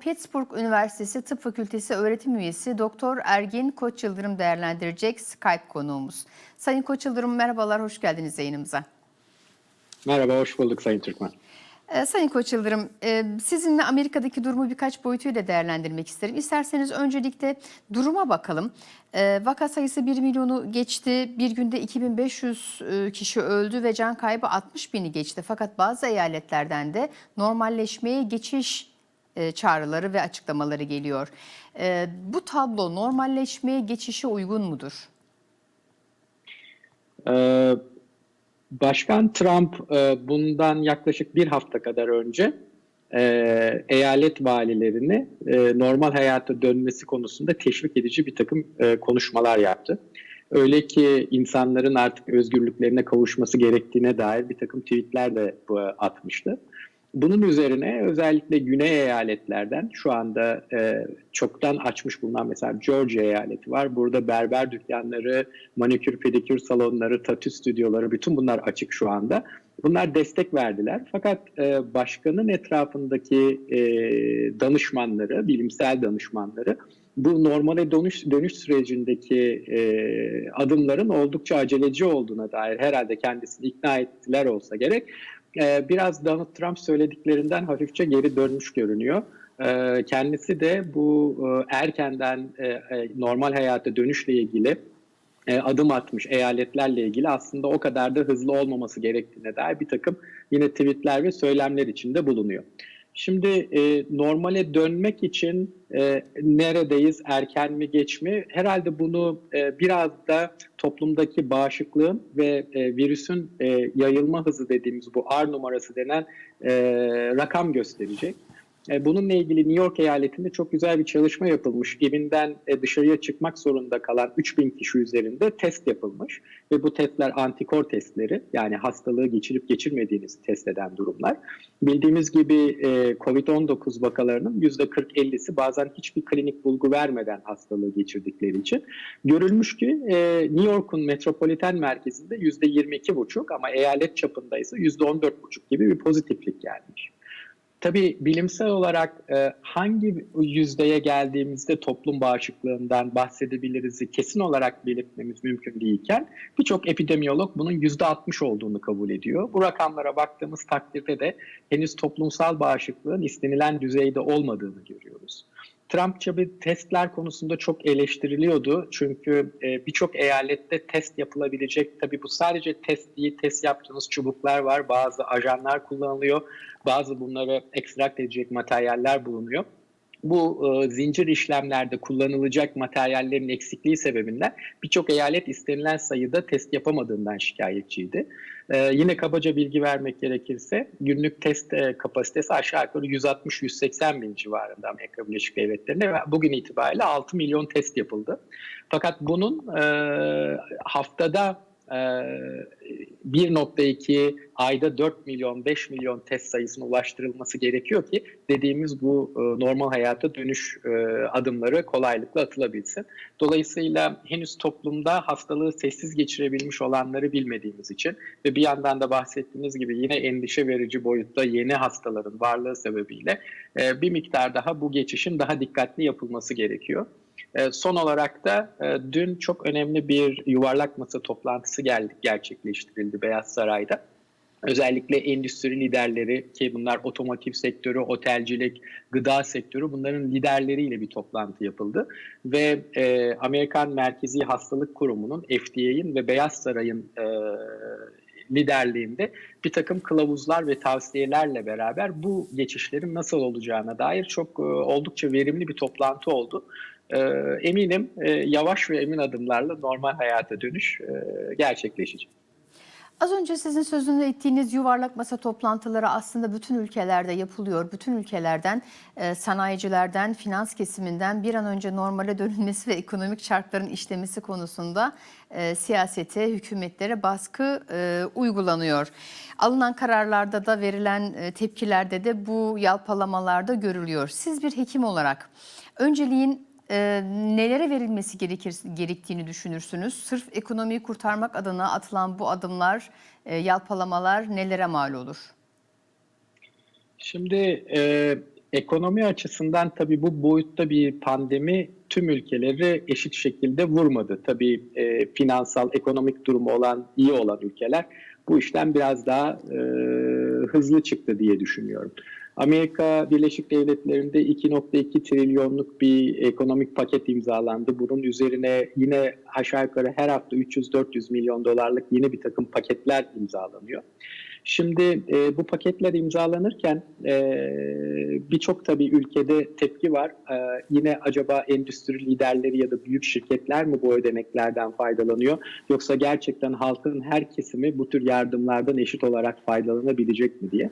Pittsburgh Üniversitesi Tıp Fakültesi öğretim üyesi Doktor Ergin Koç Yıldırım değerlendirecek Skype konuğumuz. Sayın Koç Yıldırım merhabalar, hoş geldiniz yayınımıza. Merhaba, hoş bulduk Sayın Türkmen. Ee, Sayın Koç Yıldırım, e, sizinle Amerika'daki durumu birkaç boyutuyla değerlendirmek isterim. İsterseniz öncelikle duruma bakalım. Ee, Vaka sayısı 1 milyonu geçti. Bir günde 2500 e, kişi öldü ve can kaybı 60 bini geçti. Fakat bazı eyaletlerden de normalleşmeye geçiş e, çağrıları ve açıklamaları geliyor. Ee, Bu tablo normalleşmeye geçişe uygun mudur? Ee, Başkan Trump e, bundan yaklaşık bir hafta kadar önce e, eyalet valilerini e, normal hayata dönmesi konusunda teşvik edici bir takım e, konuşmalar yaptı. Öyle ki insanların artık özgürlüklerine kavuşması gerektiğine dair bir takım tweetler de atmıştı. Bunun üzerine özellikle güney eyaletlerden şu anda e, çoktan açmış bulunan mesela Georgia eyaleti var. Burada berber dükkanları, manikür pedikür salonları, tatü stüdyoları bütün bunlar açık şu anda. Bunlar destek verdiler. Fakat e, başkanın etrafındaki e, danışmanları, bilimsel danışmanları bu normale dönüş, dönüş sürecindeki e, adımların oldukça aceleci olduğuna dair herhalde kendisini ikna ettiler olsa gerek e, biraz Donald Trump söylediklerinden hafifçe geri dönmüş görünüyor. E, kendisi de bu e, erkenden e, e, normal hayata dönüşle ilgili e, adım atmış eyaletlerle ilgili aslında o kadar da hızlı olmaması gerektiğine dair bir takım yine tweetler ve söylemler içinde bulunuyor. Şimdi e, normale dönmek için e, neredeyiz, erken mi geç mi? Herhalde bunu e, biraz da toplumdaki bağışıklığın ve e, virüsün e, yayılma hızı dediğimiz bu R numarası denen e, rakam gösterecek. E, bununla ilgili New York eyaletinde çok güzel bir çalışma yapılmış. Evinden e, dışarıya çıkmak zorunda kalan 3000 kişi üzerinde test yapılmış. Ve bu testler antikor testleri yani hastalığı geçirip geçirmediğinizi test eden durumlar. Bildiğimiz gibi e, COVID-19 vakalarının %40-50'si bazen hiçbir klinik bulgu vermeden hastalığı geçirdikleri için. Görülmüş ki New York'un metropoliten merkezinde %22,5 ama eyalet çapında ise %14,5 gibi bir pozitiflik gelmiş. Tabii bilimsel olarak e, hangi yüzdeye geldiğimizde toplum bağışıklığından bahsedebiliriz kesin olarak belirtmemiz mümkün değilken birçok epidemiyolog bunun %60 olduğunu kabul ediyor. Bu rakamlara baktığımız takdirde de henüz toplumsal bağışıklığın istenilen düzeyde olmadığını görüyoruz. Trump tabi testler konusunda çok eleştiriliyordu. Çünkü e, birçok eyalette test yapılabilecek. Tabi bu sadece test değil, test yaptığınız çubuklar var. Bazı ajanlar kullanılıyor. Bazı bunları ekstrakt edecek materyaller bulunuyor bu e, zincir işlemlerde kullanılacak materyallerin eksikliği sebebinden birçok eyalet istenilen sayıda test yapamadığından şikayetçiydi. E, yine kabaca bilgi vermek gerekirse günlük test e, kapasitesi aşağı yukarı 160-180 bin civarında Amerika Birleşik Devletleri'nde ve bugün itibariyle 6 milyon test yapıldı. Fakat bunun e, haftada 1.2 ayda 4 milyon 5 milyon test sayısına ulaştırılması gerekiyor ki dediğimiz bu normal hayata dönüş adımları kolaylıkla atılabilsin. Dolayısıyla henüz toplumda hastalığı sessiz geçirebilmiş olanları bilmediğimiz için ve bir yandan da bahsettiğimiz gibi yine endişe verici boyutta yeni hastaların varlığı sebebiyle bir miktar daha bu geçişin daha dikkatli yapılması gerekiyor. E, son olarak da e, dün çok önemli bir yuvarlak masa toplantısı geldi, gerçekleştirildi Beyaz Saray'da. Özellikle endüstri liderleri ki bunlar otomotiv sektörü, otelcilik, gıda sektörü bunların liderleriyle bir toplantı yapıldı. Ve e, Amerikan Merkezi Hastalık Kurumu'nun, FDA'in ve Beyaz Saray'ın e, liderliğinde bir takım kılavuzlar ve tavsiyelerle beraber bu geçişlerin nasıl olacağına dair çok e, oldukça verimli bir toplantı oldu. E, eminim e, yavaş ve emin adımlarla normal hayata dönüş e, gerçekleşecek. Az önce sizin sözünü ettiğiniz yuvarlak masa toplantıları aslında bütün ülkelerde yapılıyor. Bütün ülkelerden, e, sanayicilerden, finans kesiminden bir an önce normale dönülmesi ve ekonomik şartların işlemesi konusunda e, siyasete, hükümetlere baskı e, uygulanıyor. Alınan kararlarda da verilen tepkilerde de bu yalpalamalarda görülüyor. Siz bir hekim olarak önceliğin e, nelere verilmesi gerekir, gerektiğini düşünürsünüz? Sırf ekonomiyi kurtarmak adına atılan bu adımlar, e, yalpalamalar nelere mal olur? Şimdi e, Ekonomi açısından tabii bu boyutta bir pandemi tüm ülkeleri eşit şekilde vurmadı. Tabii e, finansal, ekonomik durumu olan, iyi olan ülkeler bu işten biraz daha e, hızlı çıktı diye düşünüyorum. Amerika Birleşik Devletleri'nde 2.2 trilyonluk bir ekonomik paket imzalandı. Bunun üzerine yine aşağı yukarı her hafta 300-400 milyon dolarlık yeni bir takım paketler imzalanıyor. Şimdi e, bu paketler imzalanırken e, birçok tabii ülkede tepki var. E, yine acaba endüstri liderleri ya da büyük şirketler mi bu ödeneklerden faydalanıyor? Yoksa gerçekten halkın her kesimi bu tür yardımlardan eşit olarak faydalanabilecek mi diye.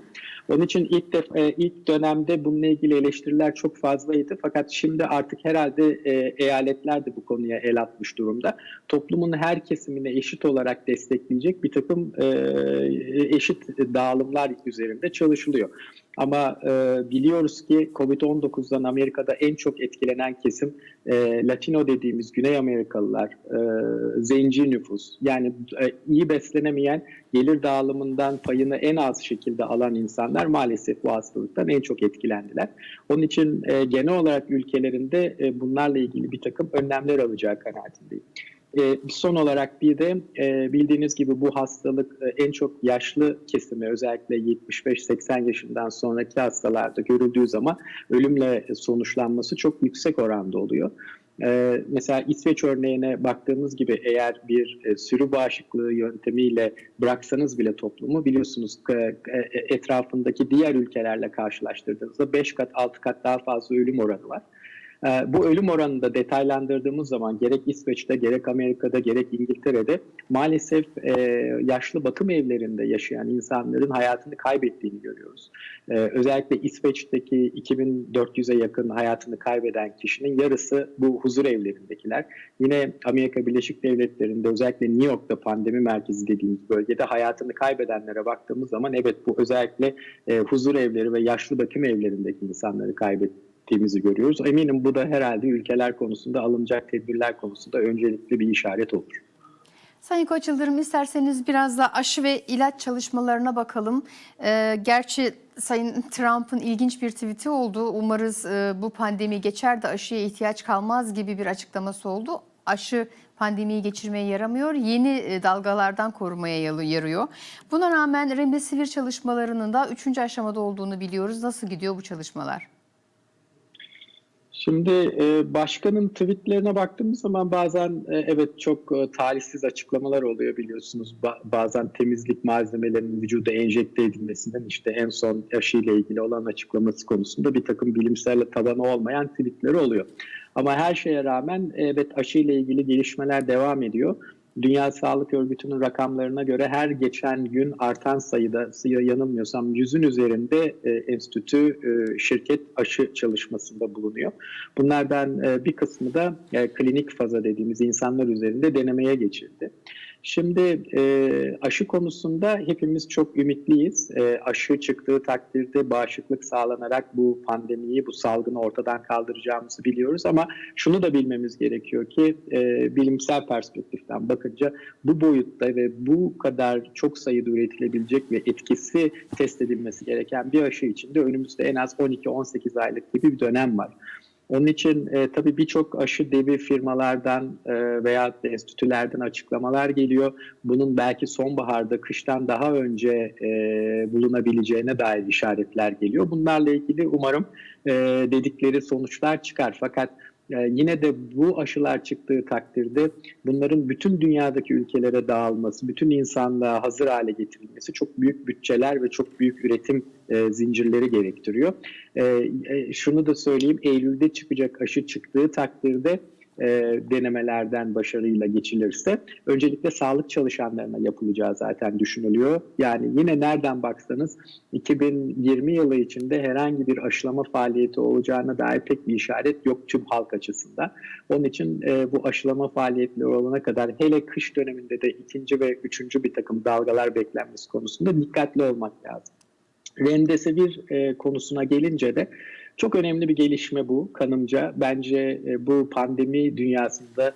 Onun için ilk def- e, ilk dönemde bununla ilgili eleştiriler çok fazlaydı. Fakat şimdi artık herhalde e, eyaletler de bu konuya el atmış durumda. Toplumun her kesimine eşit olarak destekleyecek bir takım e, eşit dağılımlar üzerinde çalışılıyor. Ama e, biliyoruz ki Covid-19'dan Amerika'da en çok etkilenen kesim e, Latino dediğimiz Güney Amerikalılar, e, zenci nüfus. Yani e, iyi beslenemeyen, gelir dağılımından payını en az şekilde alan insanlar maalesef bu hastalıktan en çok etkilendiler. Onun için e, genel olarak ülkelerinde e, bunlarla ilgili bir takım önlemler alacağı kanaatindeyim. E, son olarak bir de e, bildiğiniz gibi bu hastalık e, en çok yaşlı kesimi özellikle 75-80 yaşından sonraki hastalarda görüldüğü zaman ölümle sonuçlanması çok yüksek oranda oluyor. E, mesela İsveç örneğine baktığımız gibi eğer bir e, sürü bağışıklığı yöntemiyle bıraksanız bile toplumu biliyorsunuz e, e, etrafındaki diğer ülkelerle karşılaştırdığınızda 5 kat 6 kat daha fazla ölüm oranı var. Ee, Bu ölüm oranını da detaylandırdığımız zaman gerek İsveç'te gerek Amerika'da gerek İngiltere'de maalesef e, yaşlı bakım evlerinde yaşayan insanların hayatını kaybettiğini görüyoruz. Ee, Özellikle İsveç'teki 2400'e yakın hayatını kaybeden kişinin yarısı bu huzur evlerindekiler. Yine Amerika Birleşik Devletleri'nde özellikle New York'ta pandemi merkezi dediğimiz bölgede hayatını kaybedenlere baktığımız zaman evet bu özellikle e, huzur evleri ve yaşlı bakım evlerindeki insanları kaybetti ettiğimizi görüyoruz. Eminim bu da herhalde ülkeler konusunda alınacak tedbirler konusunda öncelikli bir işaret olur. Sayın Koç Yıldırım isterseniz biraz da aşı ve ilaç çalışmalarına bakalım. Ee, gerçi Sayın Trump'ın ilginç bir tweet'i oldu. Umarız e, bu pandemi geçer de aşıya ihtiyaç kalmaz gibi bir açıklaması oldu. Aşı pandemiyi geçirmeye yaramıyor, yeni e, dalgalardan korumaya yarıyor. Buna rağmen Remdesivir çalışmalarının da 3. aşamada olduğunu biliyoruz. Nasıl gidiyor bu çalışmalar? Şimdi e, başkanın tweetlerine baktığımız zaman bazen e, evet çok e, talihsiz açıklamalar oluyor biliyorsunuz. Ba- bazen temizlik malzemelerinin vücuda enjekte edilmesinden işte en son aşıyla ilgili olan açıklaması konusunda bir takım bilimsel tabanı olmayan tweetleri oluyor. Ama her şeye rağmen evet aşıyla ilgili gelişmeler devam ediyor. Dünya Sağlık Örgütü'nün rakamlarına göre her geçen gün artan sayıda, sayı yanılmıyorsam yüzün üzerinde e, enstitü, e, şirket aşı çalışmasında bulunuyor. Bunlardan e, bir kısmı da e, klinik faza dediğimiz insanlar üzerinde denemeye geçildi. Şimdi e, aşı konusunda hepimiz çok ümitliyiz. E, aşı çıktığı takdirde bağışıklık sağlanarak bu pandemiyi, bu salgını ortadan kaldıracağımızı biliyoruz. Ama şunu da bilmemiz gerekiyor ki e, bilimsel perspektiften bakınca bu boyutta ve bu kadar çok sayıda üretilebilecek ve etkisi test edilmesi gereken bir aşı için de önümüzde en az 12-18 aylık gibi bir dönem var. Onun için e, tabii birçok aşı devi firmalardan e, veya enstitülerden açıklamalar geliyor. Bunun belki sonbaharda, kıştan daha önce e, bulunabileceğine dair işaretler geliyor. Bunlarla ilgili umarım e, dedikleri sonuçlar çıkar. Fakat e, yine de bu aşılar çıktığı takdirde bunların bütün dünyadaki ülkelere dağılması, bütün insanlığa hazır hale getirilmesi çok büyük bütçeler ve çok büyük üretim e, zincirleri gerektiriyor. E, e, şunu da söyleyeyim, Eylül'de çıkacak aşı çıktığı takdirde e, denemelerden başarıyla geçilirse öncelikle sağlık çalışanlarına yapılacağı zaten düşünülüyor. Yani yine nereden baksanız 2020 yılı içinde herhangi bir aşılama faaliyeti olacağına dair pek bir işaret yok tüm halk açısından. Onun için e, bu aşılama faaliyetleri olana kadar hele kış döneminde de ikinci ve üçüncü bir takım dalgalar beklenmesi konusunda dikkatli olmak lazım. Remdesivir e, konusuna gelince de çok önemli bir gelişme bu kanımca. Bence e, bu pandemi dünyasında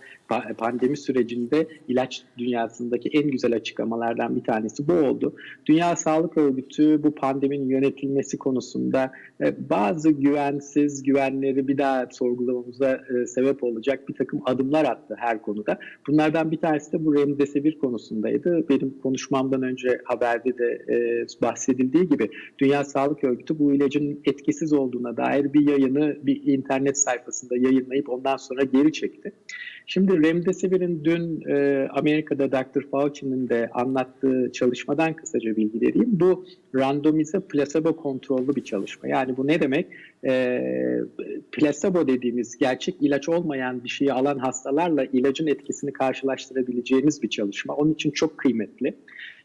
pandemi sürecinde ilaç dünyasındaki en güzel açıklamalardan bir tanesi bu oldu. Dünya Sağlık Örgütü bu pandeminin yönetilmesi konusunda e, bazı güvensiz güvenleri bir daha sorgulamamıza e, sebep olacak bir takım adımlar attı her konuda. Bunlardan bir tanesi de bu remdesivir konusundaydı. Benim konuşmamdan önce haberde de e, bahsedildiği gibi Dünya Sağlık Örgütü bu ilacın etkisiz olduğuna dair bir yayını bir internet sayfasında yayınlayıp ondan sonra geri çekti. Şimdi Remdesivir'in dün e, Amerika'da Dr. Fauci'nin de anlattığı çalışmadan kısaca bilgi vereyim. Bu randomize plasebo kontrollü bir çalışma. Yani bu ne demek? E, plasebo dediğimiz gerçek ilaç olmayan bir şeyi alan hastalarla ilacın etkisini karşılaştırabileceğiniz bir çalışma. Onun için çok kıymetli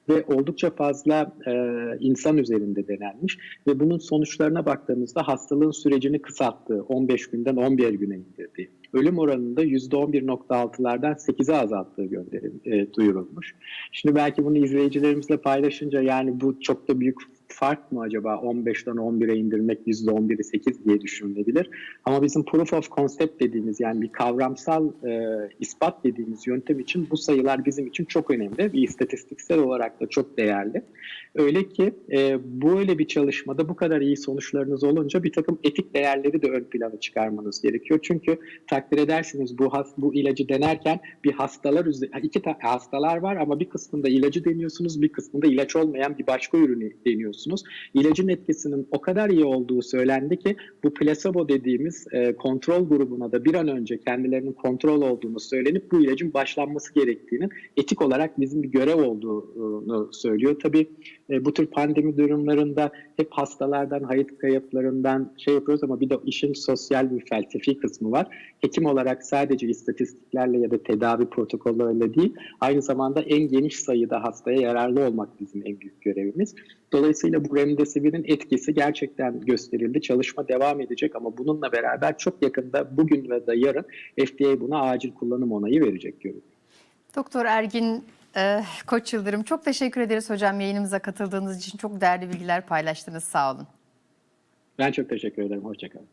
ve oldukça fazla e, insan üzerinde denenmiş ve bunun sonuçlarına baktığımızda hastalığın sürecini kısalttığı, 15 günden 11 güne indirdiği, ölüm oranında %11.6'lardan 8'e azalttığı gönderim, e, duyurulmuş. Şimdi belki bunu izleyicilerimizle paylaşınca yani bu çok da büyük fark mı acaba 15'ten 11'e indirmek %11'i 8 diye düşünülebilir. Ama bizim proof of concept dediğimiz yani bir kavramsal e, ispat dediğimiz yöntem için bu sayılar bizim için çok önemli. Bir istatistiksel olarak da çok değerli. Öyle ki e, böyle bir çalışmada bu kadar iyi sonuçlarınız olunca bir takım etik değerleri de ön plana çıkarmanız gerekiyor. Çünkü takdir edersiniz bu has, bu ilacı denerken bir hastalar iki ta- hastalar var ama bir kısmında ilacı deniyorsunuz, bir kısmında ilaç olmayan bir başka ürünü deniyorsunuz. İlacın etkisinin o kadar iyi olduğu söylendi ki bu plasebo dediğimiz e, kontrol grubuna da bir an önce kendilerinin kontrol olduğunu söylenip bu ilacın başlanması gerektiğinin etik olarak bizim bir görev olduğunu söylüyor. Tabii e, bu tür pandemi durumlarında hep hastalardan, hayat kayıplarından şey yapıyoruz ama bir de işin sosyal bir felsefi kısmı var. Hekim olarak sadece istatistiklerle ya da tedavi protokolleriyle değil, aynı zamanda en geniş sayıda hastaya yararlı olmak bizim en büyük görevimiz. Dolayısıyla bu remdesivirin etkisi gerçekten gösterildi. Çalışma devam edecek ama bununla beraber çok yakında bugün ve de yarın FDA buna acil kullanım onayı verecek görünüyor. Doktor Ergin e, Koç Yıldırım çok teşekkür ederiz hocam yayınımıza katıldığınız için çok değerli bilgiler paylaştınız sağ olun. Ben çok teşekkür ederim. Hoşçakalın.